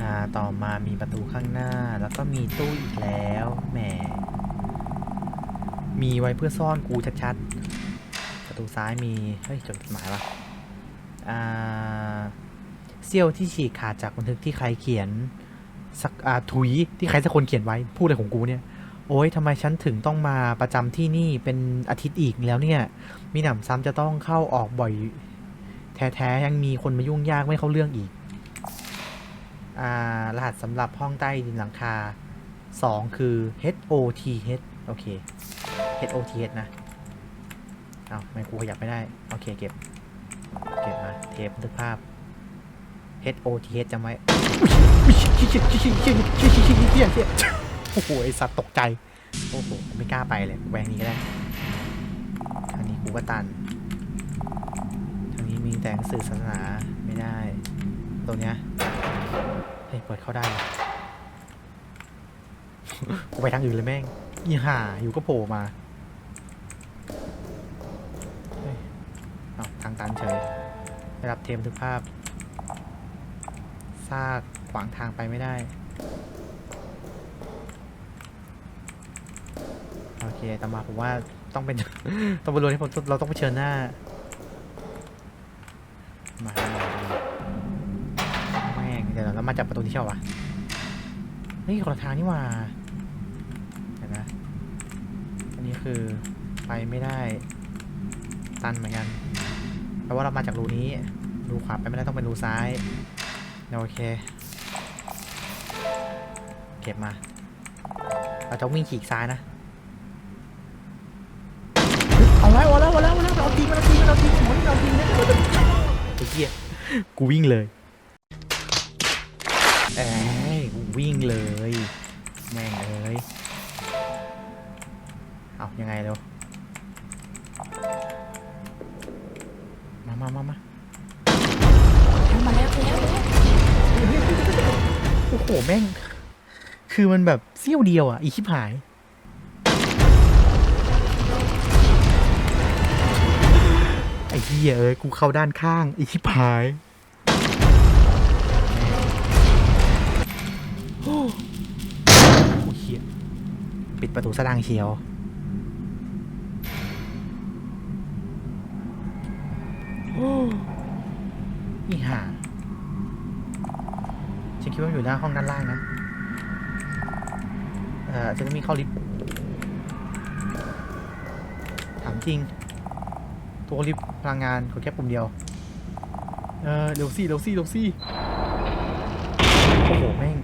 อ่าต่อมามีประตูข้างหน้าแล้วก็มีตู้อีกแล้วแหมมีไว้เพื่อซ่อนกูชัดๆ ประตูซ้ายมี เฮ้ยจดหมายวะอ่าเซี่ยวที่ฉีกขาดจากบันทึกที่ใครเขียนสักอ่าถุยที่ใครสักคนเขียนไว้พูดอะไรของกูเนี่ยโอ้ยทำไมฉันถึงต้องมาประจำที่นี่เป็นอาทิตย์อีกแล้วเนี่ย มีหนำซ้ำจะต้องเข้าออกบ่อย แท้ๆยังมีคนมายุ่งยากไม่เข้าเรื่องอีก รหัสสำหรับห้องใต้ดินหลังคา 2 คือ HOTH โอเค HOTH นะเอาไม่กูขยับไม่ได้ โอเค เก็บ เก็บมา เทปบันทึกภาพ HOTH จำไว้โอ้โห ไอสัตว์ตกใจ โอ้โห ไม่กล้าไปเลยแหวงนี้ก็ได้ทางนี้กูก็ตัน ทางนี้มีแต่งสื่อศาสนาไม่ได้ ตรงเนี้ย เปิดเข้าได้กูไปทางอื่นเลยแม่ง อีห่าอยู่ก็โผล่มาเอาทางตันเฉยได้รับเทมทึกภาพ ซากขวางทางไปไม่ได้ โอเคต่อมาผมว่าต้องเป็นต้องเป็นรวนที่ผมเราต้องเผชิญหน้า มาจากประตูที่เช่าวะเฮ้ยคนละทางนี่ว่าเดี๋ยวนะอันนี้คือไปไม่ได้ ตันเหมือนกันแปลว่าเรามาจากรูนี้ รูขวาไปไม่ได้ต้องเป็นรูซ้ายโอเค เก็บมา เราจะวิ่งฉีกซ้ายนะ เอาแล้วเอาแล้วเอาแล้วเอาแล้วเราทีมเราทีมเราทีมหมดเราทีมนะไอ้เหี้ยกูวิ่งเลย เอ้ยกูวิ่งเลย แม่งเอ้ยเอายังไงเร็วมามามามามาแล้วมาแล้วมาแล้วโอ้โหแม่ง คือมันแบบเสี้ยวเดียวอะ อีชิบหายไอ้เหี้ยเอ้ยกูเข้าด้านข้าง อีชิบหาย ปิดประตูสะดังเชียว โอ้อีห่าฉันคิดว่ามันอยู่หน้าห้องด้านล่างนะ เอ่อจะต้องมีเข้าลิฟต์ถามจริง ตัวลิฟต์พลังงานกดแค่ปุ่มเดียว เออเร็วซี่เร็วซี่เร็วซี่โอ้โห แม่ง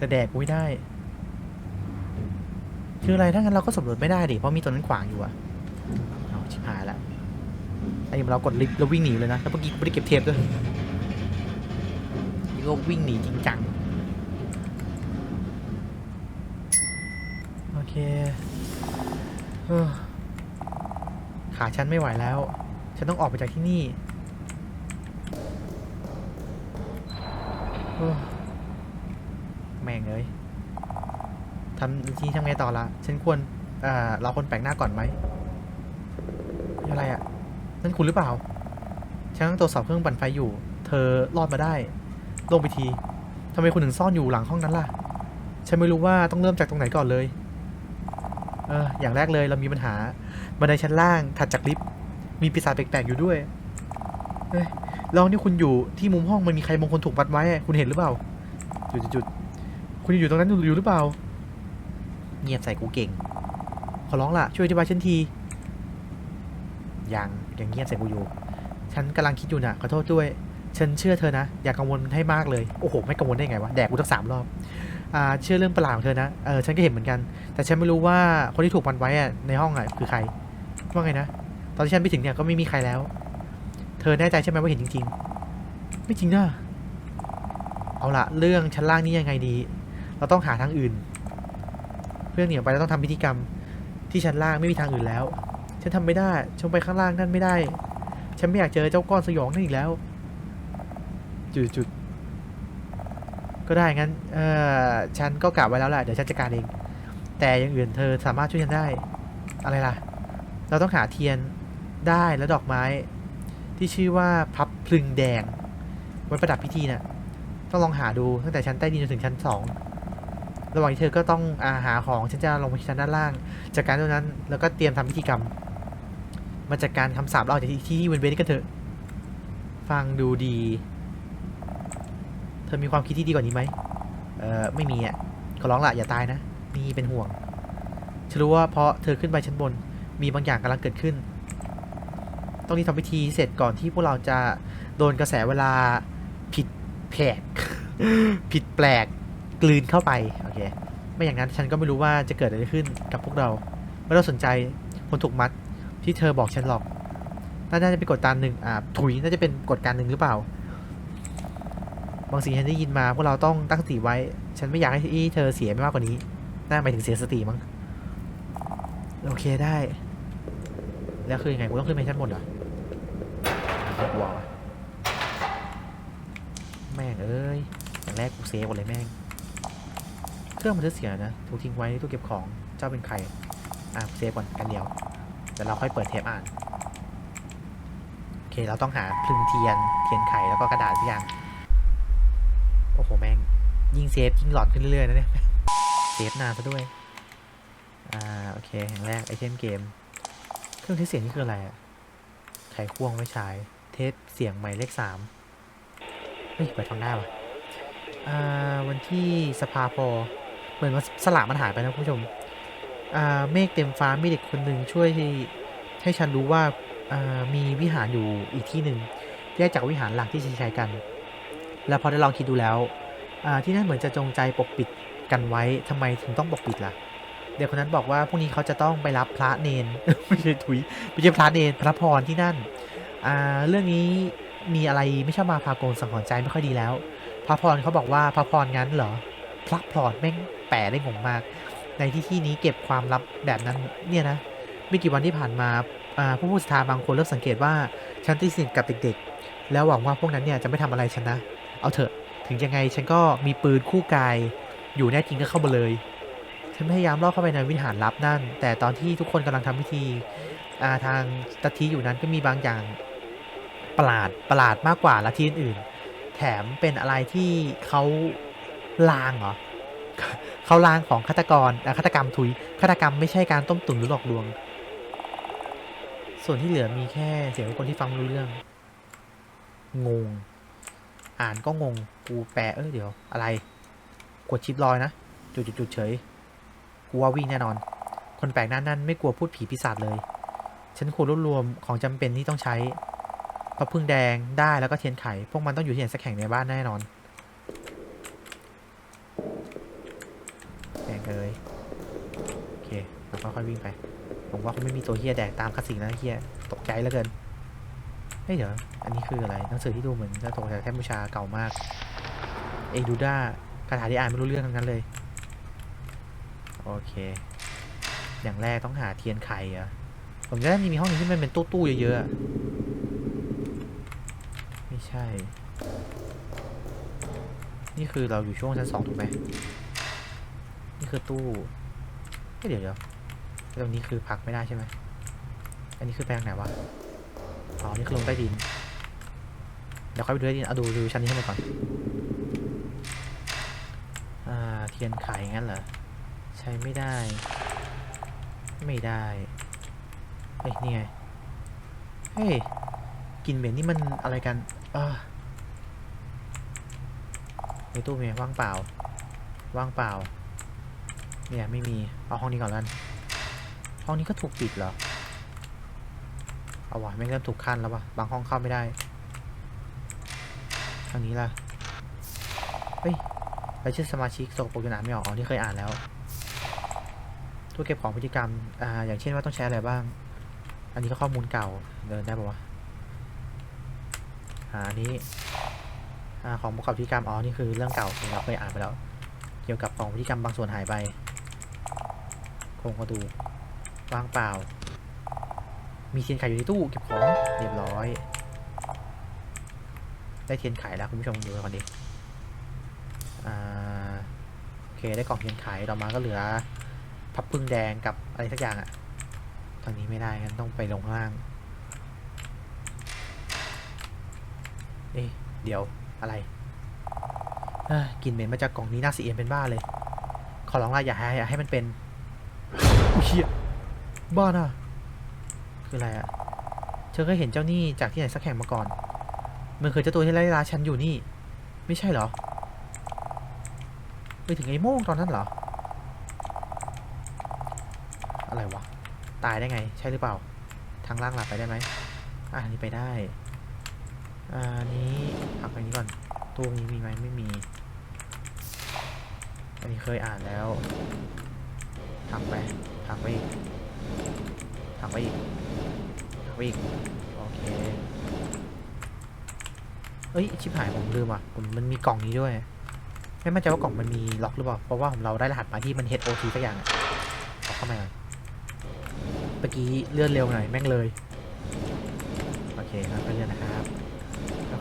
จะแดกกูไม่ได้ คืออะไรถ้างั้นเราก็สำรวจไม่ได้ดิเพราะมีตัวนั้นขวางอยู่อะเอาชิบหายละไอ้เรากดลิฟต์แล้ววิ่งหนีเลยนะแล้วเมื่อกี้ไม่ได้เก็บเทปด้วยนี่ก็วิ่งหนีจริงจังโอเคเออขาฉันไม่ไหวแล้ว ฉันต้องออกไปจากที่นี่เอ้อแม่งเลยทำทีทำไงต่อละฉันควรเอ่อเราคนแปลกหน้าก่อนไหมอะไรอะ่ะนั่นคุณหรือเปล่า ฉันต้องตรวจสอบเครื่องปั่นไฟอยู่ เธอรอดมาได้ ลงไปทีทำไมคุณถึงซ่อนอยู่หลังห้องนั้นล่ะ ฉันไม่รู้ว่าต้องเริ่มจากตรงไหนก่อนเลย เออ อย่างแรกเลยเรามีปัญหา บันไดชั้นล่างถัดจากลิฟต์ มีปีศาจแปลกๆอยู่ด้วยเฮ้ยแล้วนี่คุณอยู่ที่มุมห้องมันมีใครบางคนถูกมัดไว้ คุณเห็นหรือเปล่า จุดจุดๆคุณอยู่ตรงนั้นอยู่หรือเปล่า เงียบใส่กูเก่ง ขอร้องล่ะ ช่วยอธิบายฉันที ยังยังเงียบใส่กูอยู่ ฉันกำลังคิดอยู่น่ะขอโทษด้วย ฉันเชื่อเธอนะ อย่ากังวลให้มากเลย โอ้โห ไม่กังวลได้ไงวะ แดกกูทั้งสามรอบ อ่า เชื่อเรื่องประหลาดของเธอนะ เออ ฉันก็เห็นเหมือนกัน แต่ฉันไม่รู้ว่าคนที่ถูกมันไว้อะในห้องอะคือใคร ว่าไงนะ ตอนที่ฉันไปถึงเนี่ยก็ไม่มีใครแล้ว เธอแน่ใจใช่ไหมว่าเห็นจริง ๆ ไม่จริงนะเอาละเรื่องชั้นล่างนี่ยังไงดี เราต้องหาทางอื่น เพื่อนหนีออกไปแล้วต้องทำพิธีกรรม ที่ชั้นล่างไม่มีทางอื่นแล้ว ฉันทำไม่ได้ฉันไปข้างล่างนั่นไม่ได้ ฉันไม่อยากเจอเจ้าก้อนสยองนั่นอีกแล้ว จุดจุดๆก็ได้งั้น เออฉันก็กะไว้แล้วแหละเดี๋ยวฉันจัดการเอง แต่อย่างอื่นเธอสามารถช่วยฉันได้ อะไรล่ะ เราต้องหาเทียนได้และดอกไม้ ที่ชื่อว่าพับพลึงแดงไว้ประดับพิธีน่ะต้องลองหาดูตั้งแต่ชั้นใต้ดินจนถึงชั้นสอง ระหว่างที่เธอก็ต้องอาหาของฉันจะลงไปที่ชั้นด้านล่างจัดการตรงนั้นแล้วก็เตรียมทำพิธีกรรม มาจัดการคำสาปเราออกจากที่ที่เวนเวนกันเถอะ ฟังดูดี เธอมีความคิดที่ดีกว่านี้ไหมเออไม่มีอะขอร้องละอย่าตายนะมีเป็นห่วงฉันรู้ว่าเพราะเธอขึ้นไปชั้นบน มีบางอย่างกำลังเกิดขึ้น ต้องรีบทำพิธีเสร็จก่อนที่พวกเราจะโดนกระแสเวลาผิดแผกผิดแปลก กลืนเข้าไปโอเคไม่อย่างนั้นฉันก็ไม่รู้ว่าจะเกิดอะไรขึ้นกับพวกเรา ไม่ต้องสนใจคนถูกมัดที่เธอบอกฉันหรอกน่าจะเป็นกฎการหนึ่งอ่าถุยน่าจะเป็นกฎการหนึ่งหรือเปล่า บางสิ่งฉันได้ยินมาพวกเราต้องตั้งสติไว้ ฉันไม่อยากให้เธอเสียไม่มากกว่านี้ น่าหมายถึงเสียสติมั้งโอเคได้ แล้วคือยังไงกูต้องขึ้นไปชั้นบนเหรอวแม่งเอ้ยอย่างแรกกูเซฟก่อนเลยแม่ง เครื่องมันจะเสียนะถูกทิ้งไว้ในตู้เก็บของเจ้าเป็นใครอะเซฟก่อนกันเดียวเดี๋ยวเราค่อยเปิดเทปอ่านโอเคเราต้องหาพลึงเทียนเทียนไขแล้วก็กระดาษสักอย่างโอ้โหแม่งยิ่งเซฟยิ่งหลอนขึ้นเรื่อยๆนะเนี่ยเซฟนานซะด้วยอ่าโอเคอย่างแรกไอเทมเกม เครื่องเทสเสียงนี่คืออะไรอะไขควงไม่ใช้เทปเสียงหมายเลขสามเฮ้ยไปทางหน้าว่ะอ่าวันที่สภาพอ มือนว่าสลากมันหายไปนะคุณผู้ชมเมฆเต็มฟ้ามีเด็กคนหนึ่งช่วยให้ให้ฉันรู้ว่ามีวิหารอยู่อีกที่หนึ่งแยกจากวิหารหลักที่ใช้ใช้กัน แล้วพอได้ลองคิดดูแล้วที่นั่นเหมือนจะจงใจปกปิดกันไว้ทำไมถึงต้องปกปิดล่ะ เด็กคนนั้นบอกว่าพรุ่งนี้เขาจะต้องไปรับพระเนนไม่ใช่ถุยไม่ใช่พระเนนพระพรที่นั่นเรื่องนี้มีอะไรไม่ชอบมาพากลสังหรณ์ใจไม่ค่อยดีแล้ว พระพรเขาบอกว่าพระพรงั้นเหรอพระพรแม่ง แปลได้งงมาก ในที่ที่นี้เก็บความลับแบบนั้นเนี่ยนะไม่กี่วันที่ผ่านมาผู้ผู้ศรัทธาบางคนเริ่มสังเกตว่าฉันติดสนิทกับเด็กๆ แล้วหวังว่าพวกนั้นเนี่ยจะไม่ทำอะไรฉันนะ เอาเถอะ ถึงยังไงฉันก็มีปืนคู่กาย อยู่แน่จริงก็เข้ามาเลย ฉันพยายามลอบเข้าไปในวิหารลับนั่น แต่ตอนที่ทุกคนกำลังทำพิธีาทางลัทธิอยู่นั้นก็มีบางอย่างประหลาดประหลาดมากกว่าลัทธิอื่น แถมเป็นอะไรที่เขาลางเหรอ เขาลางของฆาตกรฆาตกรรมทุยฆาตกรรมไม่ใช่การต้มตุ๋นหรือหลอกลวง ส่วนที่เหลือมีแค่เสียงคนที่ฟังรู้เรื่อง งง อ่านก็งง กูแปลเออเดี๋ยว อะไร กดชิปลอยนะ จุดๆๆเฉย กูว่าวิ่งแน่นอน คนแปลกหน้านั่นไม่กลัวพูดผีปีศาจเลย ฉันควรรวบรวมของจำเป็นที่ต้องใช้พระพึ่งแดงได้แล้วก็เทียนไข พวกมันต้องอยู่ที่ไหนสักแห่งในบ้านแน่นอนแดง เลยโอเคเราค่อยๆวิ่งไป ผมว่าคงไม่มีตัวเฮียแดกตามคลาสสิกนะเฮียตกใจเหลือเกินเฮ้ยเดี๋ยวอันนี้คืออะไรหนังสือที่ดูเหมือนจะตกจากแทบบูชาเก่ามาก เอดูด้าคาถาที่อ่านไม่รู้เรื่องทั้งนั้นเลย โอเค อย่างแรกต้องหาเทียนไขเหรอะผมจะได้มีห้องนึงที่มันเป็นตู้ตู้ๆเยอะๆไม่ใช่ นี่คือเราอยู่ช่วงชั้นสองถูกไหม นี่คือตู้เดี๋ยวเดี๋ยวตรงนี้คือพักไม่ได้ใช่ไหมอันนี้คือแปลงไหนวะ อ๋อ นี่คือลงใต้ดิน เดี๋ยวค่อยไปดูใต้ดิน เอาดูดูชั้นนี้ให้หมดก่อน อ่า เทียนไขงั้นเหรอ ใช้ไม่ได้ ไม่ได้เฮ้ยนี่ไง เฮ้ยกลิ่นเหม็นนี่มันอะไรกันอ่าในตู้มีว่างเปล่า ว่างเปล่า เนี่ยไม่มีเอาห้องนี้ก่อนแล้วกันห้องนี้ก็ถูกปิดเหรอเอาวะไม่เริ่มถูกขั้นแล้ววะบางห้องเข้าไม่ได้ทางนี้ล่ะเฮ้ยรายชื่อสมาชิกสกปรกอยู่ไหนไม่ออกอ๋อที่เคยอ่านแล้วตู้เก็บของพฤติกรรมอ่าอย่างเช่นว่าต้องใช้อะไรบ้าง อันนี้ก็ข้อมูลเก่าเดินได้ปะวะอ่าอันนี้อ่าของประกอบพฤติกรรมอ๋อนี่คือเรื่องเก่าที่เราเคยอ่านไปแล้ว เกี่ยวกับของพฤติกรรมบางส่วนหายไป คงกระดูกวางเปล่า มีเทียนไขอยู่ในตู้เก็บของเรียบร้อย ได้เทียนไขแล้วคุณผู้ชมดูกันดิอ่าโอเคได้กล่องเทียนไขต่อมาก็เหลือ พับพึ่งแดงกับอะไรสักอย่างอะตอนนี้ไม่ได้งั้นต้องไปลงล่างเอ๊ะเดี๋ยวอะไรกลินเหม็นมาจากกล่องนี้น่าเสีเอ็มเป็นบ้าเลย ขอร้องละอย่าให้อย่าให้มันเป็น อุ้ยเหี้ยบ้าน่ะคืออะไรอะเธอเคยเห็นเจ้านี่จากที่ไหนสักแห่งมาก่อน มันเคยเจ้าตัวที่ไล่ล่าฉันอยู่นี่ ไม่ใช่เหรอ ไปถึงไอ้โม่งตอนนั้นเหรอ อะไรวะ ตายได้ไง ใช่หรือเปล่า ทางล่างหลับไปได้ไหมอ่านี่ไปได้อ่าอันนี้พักอันนี้ก่อน ตู้นี้มีไหมไม่มี อันนี้เคยอ่านแล้ว ถักไปถักไปอีกถักไปอีกถักไปอีกโอเคเอ้ยชิบหายผมลืมอะผมมันมีกล่องนี้ด้วย ไม่มั่นใจว่ากล่องมันมีล็อกหรือเปล่าเพราะว่าผมเราได้รหัสมาที่มัน HOT สักอย่างอะเอาเข้ามาเมื่อกี้เลื่อนเร็วหน่อยแม่งเลยโอเคครับค่อยเลื่อนนะครับ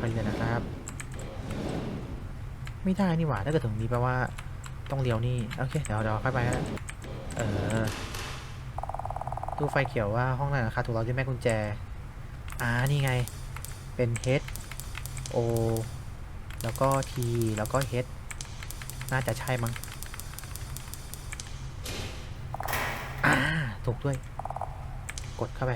ค่อยๆเลื่อนนะครับ ไม่ได้นี่หว่าถ้าเกิดถึงนี้แปลว่าต้องเลี้ยวนี่ โอเค เดี๋ยวเดี๋ยวค่อยไปก็ได้ ออตู้ไฟเขียวว่าห้องนั้นนะคะถูกเราด้วยแม่กุญแจ อ่า นี่ไง เป็น H O แล้วก็ T แล้วก็ H น่าจะใช่มั้ง อ่า ถูกด้วย กดเข้าไป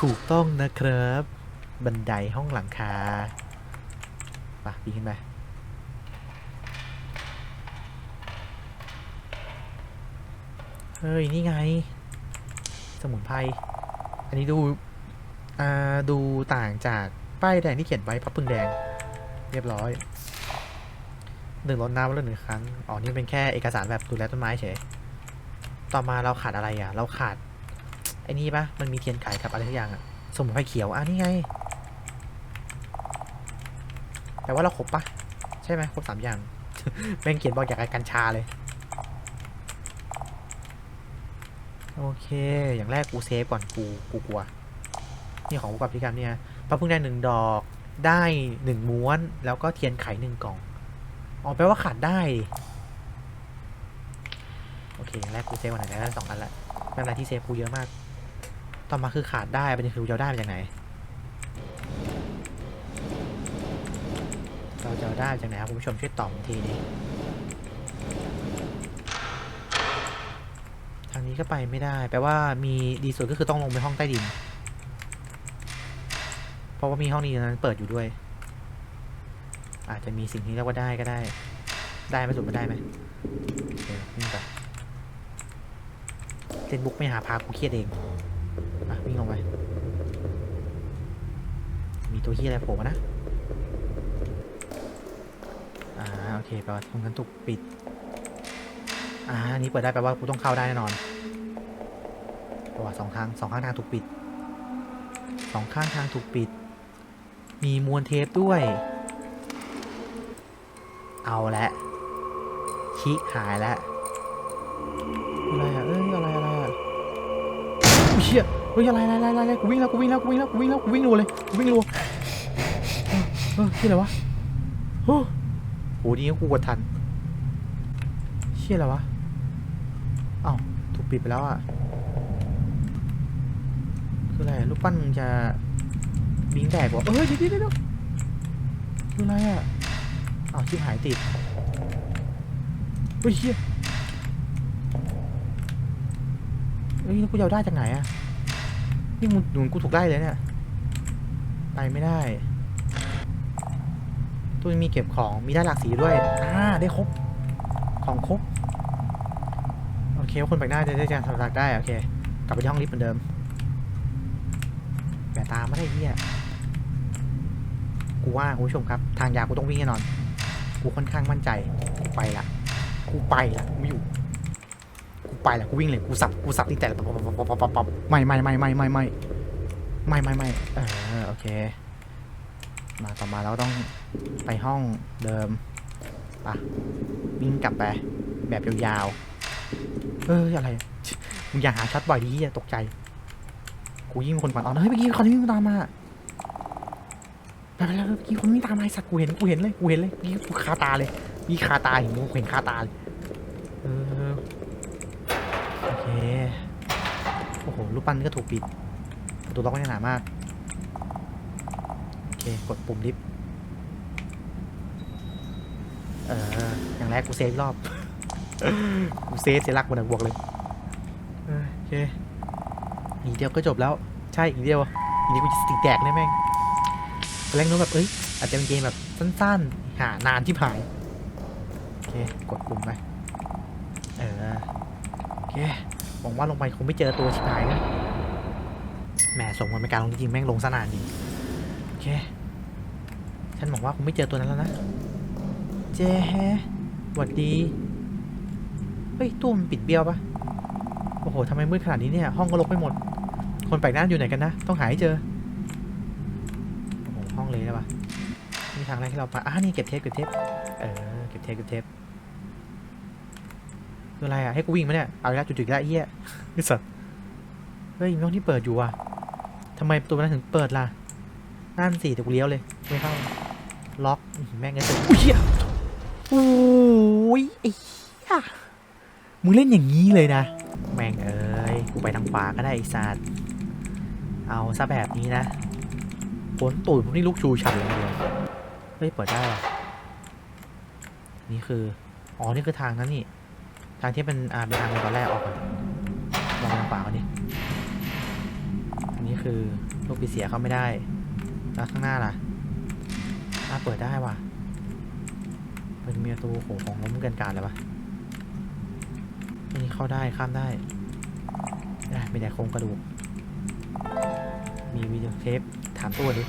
ถูกต้องนะครับ บันไดห้องหลังคาปะปีนขึ้นไป เฮ้ย นี่ไง สมุนไพร อันนี้ดู อ่า ดูต่างจากป้ายแดงที่เขียนไว้พับพึ่งแดง เรียบร้อย หนึ่งรดน้ำวันละหนึ่งครั้ง อ๋อ นี่เป็นแค่เอกสารแบบดูแลต้นไม้เฉย ต่อมาเราขาดอะไรอะ เราขาด ไอ้นี่ปะมันมีเทียนไก่กับอะไรทุกอย่างอะสมุนไพรเขียว อะ นี่ไงแปลว่าเราครบปะใช่ไหมครบสามอย่างแม่งเขียนบอกอยากได้กัญชาเลย โอเค อย่างแรกกูเซฟก่อนกูกูกลัว นี่ของกูกับพิการเนี่ยพระพึ่งได้หนึ่งดอก ได้หนึ่งม้วน แล้วก็เทียนไขหนึ่งกล่องอ๋อแปลว่าขาดได้ โอเค อย่างแรกกูเซฟก่อนไหนได้สองอันละไม่เป็นไรที่เซฟกูเยอะมาก ต่อมาคือขาดได้เด็นคือเราได้มาจากไหน เราจะได้มาจากไหนครับคุณผู้ชมช่วยตอบทีนี้ ทาง นี้ก็ไปไม่ได้ แปลว่ามีดีสุดก็คือต้องลงไปห้องใต้ดิน เพราะว่ามีห้องนี้นั้นเปิดอยู่ด้วย อาจจะมีสิ่งที่เรียกว่าได้ก็ได้ ได้ไหมสุดมาได้ไหมเดี๋ยววิ่งไปเล่นบุ๊กไม่หาพากูเครียดเองอะวิ่งลงไป มีตัวเฮียอะไรโผล่มานะ อ่าโอเคแปลว่าตรงนั้นถูกปิดอ่าอันนี้เปิดได้แปลว่ากูต้องเข้าได้แน่นอน เพราะว่าสองทางสองข้างทางถูกปิดสองข้างทางถูกปิด มีมวลเทปด้วย เอาละชิหายแล้วอะไรอะเอ้ยอะไรอะไรอะอุ๊ยเชี่ยเฮ้ยอะไรอะไรอะไรอะไรกูวิ่งแล้วกูวิ่งแล้วกูวิ่งแล้วกูวิ่งแล้วกูวิ่งรัวเลยกูวิ่งรัวเออเออเชี่อะไรวะโอ้โหดีนะกูกดทันเชี่ยอะไรวะอ้าวถูกปิดไปแล้วอะ คืออะไรรู ปั้นมึงจะบิงแตกวะเอ้ยเดี๋ยวเดี๋ยวเดี๋ยวคืออะไรอะอ้าวชิบหายติดเฮ้ยเชี่ยเฮ้ยแล้วกูจะเอาได้จากไหนอะนี่มึงหนุนกูถูกได้เลยเนี่ยไปไม่ได้ตัวนี้มีเก็บของมีได้หลากสีด้วยอ่าได้ครบของครบโอเคคนแปลกหน้าจะได้การทำรักได้โอเคกลับไปที่ห้องลิฟต์เหมือนเดิม แต่ตามไม่ได้เฮียกูว่าคุณผู้ชมครับ ทางยาวกูต้องวิ่งแน่นอน กูค่อนข้างมั่นใจ กูไปละ กูไปละกูไม่อยู่ กูไปละกูวิ่งเลย กูสับ กูสับที่แต่ละปับปับปับปับปับปับไม่ไม่ไม่ไม่ไม่ไม่ไม่ไม่ไม่เออโอเค มาต่อมาเราต้องไปห้องเดิมปะวิ่งกลับไปแบบยาวๆ เอออะไรมึงอย่าหาช็อตบ่อยดีอย่าตกใจ กูยิ่งคนฝันอ๋อเฮ้ยเมื่อกี้คนนี้ตามมาไปไปแล้วเมื่อกี้คนวิ่งตามมาไอ้สัตว์กูเห็นกูเห็นเลยกูเห็นเลยนี่กูคาตาเลยนี่คาตาเห็นกูเห็นคาตาเลยเออโอเคโอ้โหรูปปั้นนี่ก็ถูกปิดประตูล็อกไม่หนามากโอเคกดปุ่มลิฟต์เอออย่างแรกกูเซฟรอบกูเซฟเสียหลักมันบวกเลยเออโอเค อีกเดียวก็จบแล้ว ใช่อีกเดียวอีกนี้กูจะสติแดกเลยแม่งแรกนึกแบบเอ้ยอาจจะเป็นเกมแบบสั้นๆ หานานที่ผ่านโอเคกดปุ่มไปเออโอเคหวังว่าลงไปคงไม่เจอตัวชิบหายนะแหมส่งมันเป็นการลงจริงๆแม่งลงสนานจริงโอเคฉันหวังว่าคงไม่เจอตัวนั้นแล้วนะเจ๊แฮะหวัดดีเฮ้ยตู้มันปิดเบี้ยวปะโอ้โหทำไมมืดขนาดนี้เนี่ย ห้องก็รกไปหมด คนแปลกหน้าอยู่ไหนกันนะ ต้องหาให้เจอ โอ้โหห้องเลยแล้วปะมีทางอะไรที่เราไปอะนี่เก็บเทปเก็บเทป เออ เก็บเทปเก็บเทปคืออะไรอะ ให้กูวิ่งไหมเนี่ย เอาอีกแล้วจุดๆอีกแล้วไอ้เหี้ยไอ้สัตว์เฮ้ยมีห้องที่เปิดอยู่อะทำไมประตูนั้นถึงเปิดล่ะ นั่นสิแต่กูเลี้ยวเลย ไม่เข้า ล็อกอื้อหือแม่งเงี้ยอุ้ยเหี้ยโอ้ยไอ้เหี้ยมึงเล่นอย่างนี้เลยนะ แม่งเอ้ย กูไปทางขวาก็ได้ไอ้สัตว์ เอาซะแบบนี้นะผลตูดพวกนี้ลูกชูฉันเลยเลยเฮ้ยเปิดได้ว่ะนี่คือ อ๋อ นี่คือทางนั้นนี่ ทางที่เป็นอ่าเป็นทางตอนแรกออกก่อนลองทางขวาก่อนดิอันนี้คือลูกปีเสียเข้าไม่ได้ แล้วข้างหน้าล่ะอ่าเปิดได้ว่ะมันมีประตูโหของล้มเกินการเลยวะอันนี้เข้าได้ข้ามได้อะมีแต่โครงกระดูก มีวิดีโอเทปถามตัวดิ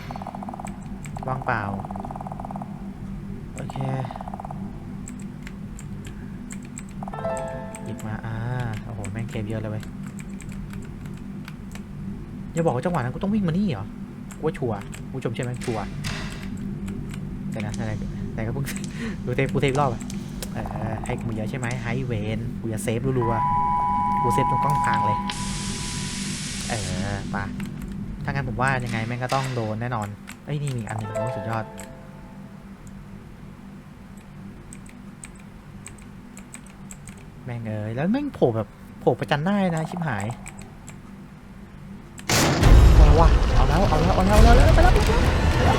ว่างเปล่า โอเค หยิบมา อ่า โอ้โห แม่งเกมเยอะเลยเว้ยอย่าบอกว่าจังหวะนั้นกูต้องวิ่งมานี่เหรอ กูว่าชัวร์กูชมใช่ไหมชัวร์แต่นะแต่แต่ก็เพิ่งดูเทปกูเทปรอบอะให้กูเยอะใช่ไหมไฮเวนกูจะเซฟรัวๆกูเซฟตรงกล้องกลางเลย ออป่ะถ้างั้นผมว่ายังไงแม่งก็ต้องโดนแน่นอน เอ้ยนี่มีอันหนึ่งโอ้สุดยอด แม่งเอ้ยแล้วแม่งโผล่แบบโผล่ประจันหน้านะชิบหายเอาแล้ววะเอาแล้วเอาแล้วเอาแล้วเอาแล้วเอาแล้วเอาแล้ว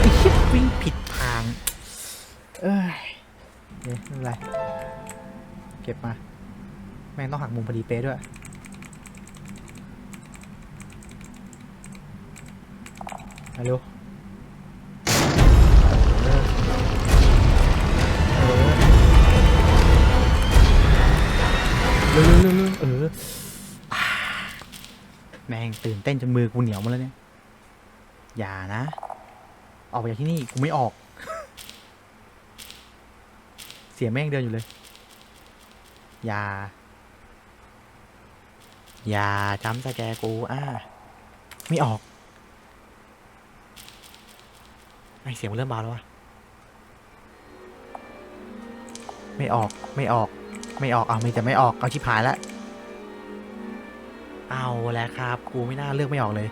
ไอ้ชิบวิ่งผิดทาง เอ้ยเนี่ยไม่เป็นไร เก็บมา แม่งต้องหักมุมพอดีเป๊ะด้วย มาเร็วเออเออเร็วเร็วเร็วเออแม่งตื่นเต้นจนมือกูเหนียวมาแล้วเนี่ย อย่านะ ออกไปจากที่นี่กูไม่ออก เสียแม่งเดินอยู่เลย อย่า อย่าจำสแกกู อ่า ไม่ออก ไอเสียงมันเริ่มเบาแล้ววะไม่ออกไม่ออก ไม่ออกเอาไม่จะไม่ออกเอาชิบหายแล้วเอาแล้วครับกูไม่น่าเลือกไม่ออกเลย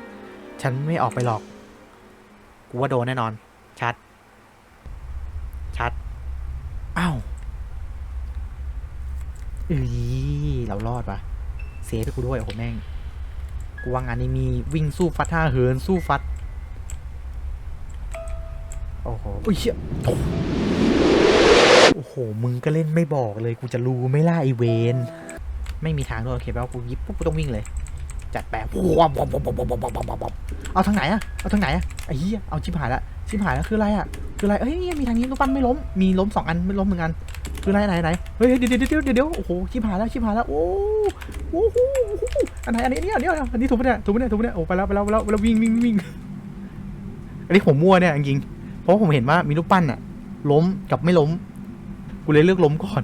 ฉันไม่ออกไปหรอก กูว่าโดนแน่นอน ชัด ชัดอ้าวอือเรารอดปะเซฟให้กูด้วยโอ้โหแม่งกูว่างานนี้มีวิ่งสู้ฟัดท่าเหินสู้ฟัด โอ้โหอุ้ยเหี้ยโอ้โห มึงก็เล่นไม่บอกเลย กูจะรู้ไหม่ล่ะไอเวน ไม่มีทางด้วยโอเคแปลว่ากูยิบปุ๊บกูต้องวิ่งเลย จัดแปะว้าวว้าวว้าวว้าวว้าวว้าวว้าวเอาทางไหนอะเอาทางไหนอะไอ้เหี้ย เอาชิบหายละ ชิบหายแล้วคืออะไรอะคืออะไรเฮ้ยเนี่ยมีทางนี้ลูกปั้นไม่ล้ม มีล้มสองอันไม่ล้มเหมือนกัน คืออะไรไหนไหนเฮ้ยเดี๋ยวเดี๋ยวเดี๋ยวเดี๋ยวเดี๋ยวโอ้โห ชิบหายแล้ว ชิบหายแล้วโอ้โหโอ้โหอันไหนอันนี้เนี่ยเนี่ยอันนี้ถูกปะเนี่ย ถูกปะเนี่ย ถูกปะเนี่ย โอ้ไปแล้วไปแล้วไปแล้วไปแล้ววิ่งวิ่งวิ่งอันนี้ผมมั่วเนี่ยจริงๆ เพราะผมเห็นว่ามีลูกปั้นอะล้มกับไม่ล้ม กูเลยเลือกล้มก่อน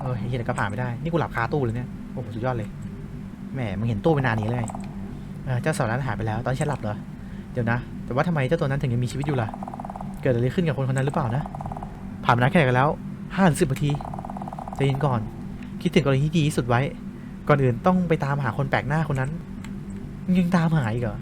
เออเฮียแต่ก็ผ่านไม่ได้ นี่กูหลับคาตู้เลยเนี่ย โอ้โหสุดยอดเลย แหมมึงเห็นตู้ไปนานนี้เลยเออเจ้าสาวนั้นหายไปแล้ว ตอนนนฉันหลับเหรอ เดี๋ยวนะ แต่ว่าทำไมเจ้าตัวนั้นถึงยังมีชีวิตอยู่ล่ะ เกิดอะไรขึ้นกับคนคนนั้นหรือเปล่านะ ผ่านมานานแค่ไหนกันแล้วห้าสิบนาทีใจเย็นก่อน คิดถึงกรณีที่ดีที่สุดไว้ ก่อนอื่นต้องไปตามหาคนแปลกหน้าคนนั้น ยังตามหาอีกเหรอ